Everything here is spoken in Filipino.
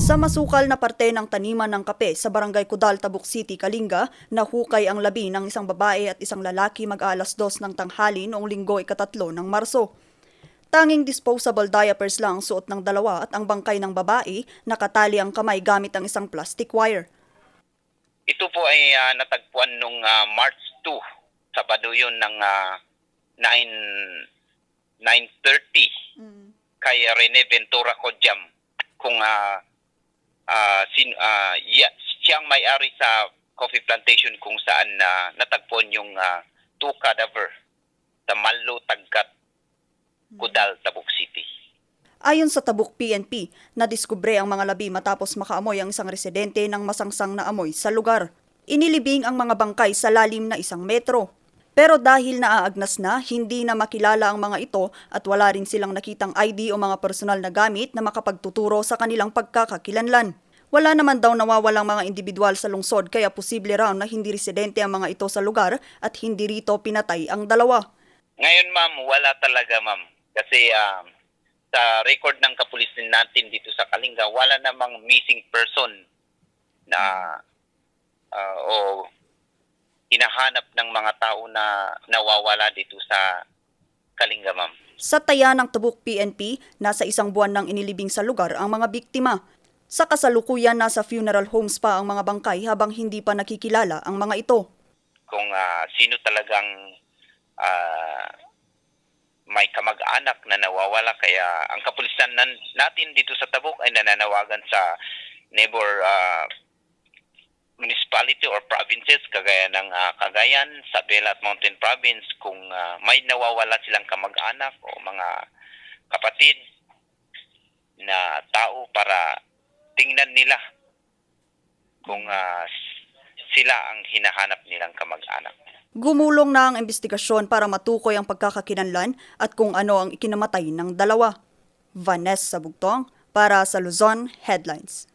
Sa masukal na parte ng taniman ng kape sa barangay Kudal, Tabuk City, Kalinga, nahukay ang labi ng isang babae at isang lalaki mag-aalas dos ng tanghali noong linggo ikatatlo ng Marso. Tanging disposable diapers lang ang suot ng dalawa at ang bangkay ng babae nakatali ang kamay gamit ang isang plastic wire. Ito po ay ah, natagpuan nung ah, March 2, Sabado yun ng ah, 9 9:30 kay Rene Ventura Kojam kung ah ah, sin, ah, ya- siyang may-ari sa coffee plantation kung saan na natagpuan yung ah, two cadaver sa Malo Tagkat Kudal Tabuk City. Ayon sa Tabuk PNP, nadiskubre ang mga labi matapos makaamoy ang isang residente ng masangsang na amoy sa lugar. Inilibing ang mga bangkay sa lalim na isang metro. Pero dahil naaagnas na, hindi na makilala ang mga ito at wala rin silang nakitang ID o mga personal na gamit na makapagtuturo sa kanilang pagkakakilanlan. Wala naman daw nawawalang mga individual sa lungsod kaya posible raw na hindi residente ang mga ito sa lugar at hindi rito pinatay ang dalawa. Ngayon ma'am, wala talaga ma'am. Kasi ah, sa record ng kapulisan natin dito sa Kalinga, wala namang missing person na ah, o hinahanap ng mga tao na nawawala dito sa Kalinga ma'am. Sa taya ng Tabuk PNP, nasa isang buwan nang inilibing sa lugar ang mga biktima. Sa kasalukuyan, nasa funeral homes pa ang mga bangkay habang hindi pa nakikilala ang mga ito. Kung ah, sino talagang ah, may kamag-anak na nawawala kaya ang kapulisan natin dito sa Tabuk ay nananawagan sa neighbor ah, municipality or provinces kagaya ng ah, Cagayan, Sabela at Mountain Province kung ah, may nawawala silang kamag-anak o mga kapatid na tao para tingnan nila kung s- sila ang hinahanap nilang kamag-anak. Gumulong na ang investigasyon para matukoy ang pagkakakinanlan at kung ano ang ikinamatay ng dalawa. Vanessa Bugtong para sa Luzon Headlines.